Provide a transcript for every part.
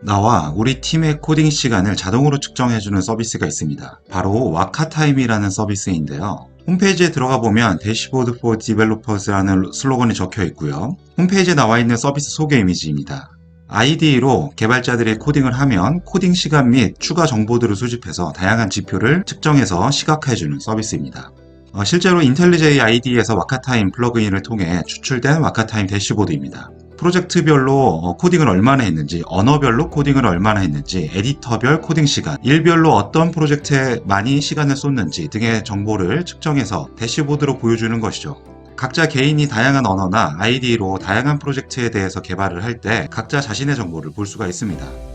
나와 우리 팀의 코딩 시간을 자동으로 측정해주는 서비스가 있습니다. 바로 와카타임이라는 서비스인데요. 홈페이지에 들어가 보면 대시보드 for developers라는 슬로건이 적혀 있고요. 홈페이지에 나와 있는 서비스 소개 이미지입니다. IDE로 개발자들이 코딩을 하면 코딩 시간 및 추가 정보들을 수집해서 다양한 지표를 측정해서 시각화해주는 서비스입니다. 어, 실제로 인텔리제이 ID에서 와카타임 플러그인을 통해 추출된 와카타임 대시보드입니다. 프로젝트별로 어, 코딩을 얼마나 했는지, 언어별로 코딩을 얼마나 했는지, 에디터별 코딩 시간, 일별로 어떤 프로젝트에 많이 시간을 쏟는지 등의 정보를 측정해서 대시보드로 보여주는 것이죠. 각자 개인이 다양한 언어나 ID로 다양한 프로젝트에 대해서 개발을 할 때 각자 자신의 정보를 볼 수가 있습니다.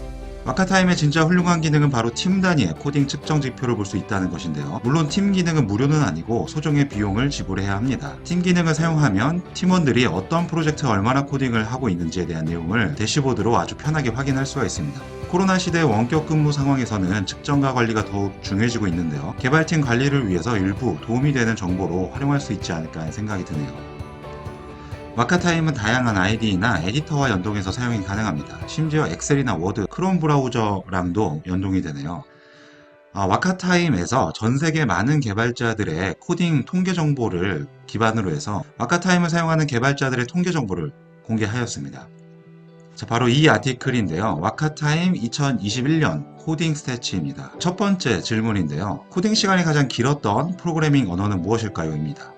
와카타임의 진짜 훌륭한 기능은 바로 팀 단위의 코딩 측정 지표를 볼 수 있다는 것인데요. 물론 팀 기능은 무료는 아니고 소정의 비용을 지불해야 합니다. 팀 기능을 사용하면 팀원들이 어떤 프로젝트에 얼마나 코딩을 하고 있는지에 대한 내용을 대시보드로 아주 편하게 확인할 수가 있습니다. 코로나 시대의 원격 근무 상황에서는 측정과 관리가 더욱 중요해지고 있는데요. 개발팀 관리를 위해서 일부 도움이 되는 정보로 활용할 수 있지 않을까 하는 생각이 드네요. 와카타임은 다양한 ID나 에디터와 연동해서 사용이 가능합니다. 심지어 엑셀이나 워드, 크롬 브라우저랑도 연동이 되네요. 아, 와카타임에서 전 세계 많은 개발자들의 코딩 통계 정보를 기반으로 해서 와카타임을 사용하는 개발자들의 통계 정보를 공개하였습니다. 자, 바로 이 아티클인데요. 와카타임 2021년 코딩 스태치입니다. 첫 번째 질문인데요. 코딩 시간이 가장 길었던 프로그래밍 언어는 무엇일까요? 입니다.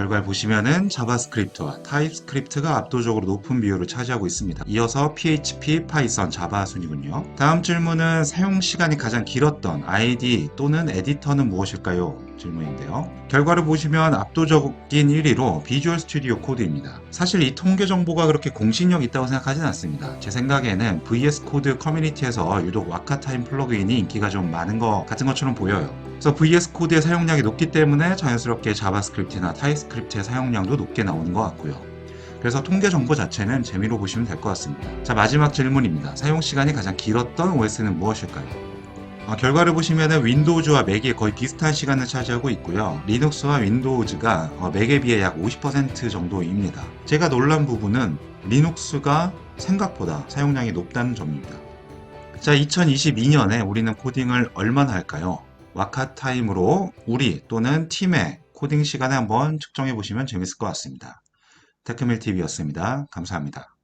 결과를 보시면은 자바스크립트와 타입스크립트가 압도적으로 높은 비율을 차지하고 있습니다. 이어서 PHP, 파이썬, 자바 순이군요. 다음 질문은 사용 시간이 가장 길었던 ID 또는 에디터는 무엇일까요? 질문인데요. 결과를 보시면 압도적인 1위로 비주얼 스튜디오 코드입니다. 사실 이 통계 정보가 그렇게 공신력 있다고 생각하진 않습니다. 제 생각에는 VS 코드 커뮤니티에서 유독 와카타임 플러그인이 인기가 좀 많은 것 같은 것처럼 보여요. 그래서 VS 코드의 사용량이 높기 때문에 자연스럽게 자바스크립트나 타입스크립트 의 사용량도 높게 나오는 것 같고요. 그래서 통계 정보 자체는 재미로 보시면 될 것 같습니다. 자, 마지막 질문입니다. 사용 시간이 가장 길었던 OS는 무엇일까요? 어, 결과를 보시면 윈도우즈와 맥이 거의 비슷한 시간을 차지하고 있고요. 리눅스와 윈도우즈가 어, 맥에 비해 약 50% 정도입니다. 제가 놀란 부분은 리눅스가 생각보다 사용량이 높다는 점입니다. 자, 2022년에 우리는 코딩을 얼마나 할까요? 와카타임으로 우리 또는 팀의 코딩 시간을 한번 측정해 보시면 재밌을 것 같습니다. 테크밀TV였습니다. 감사합니다.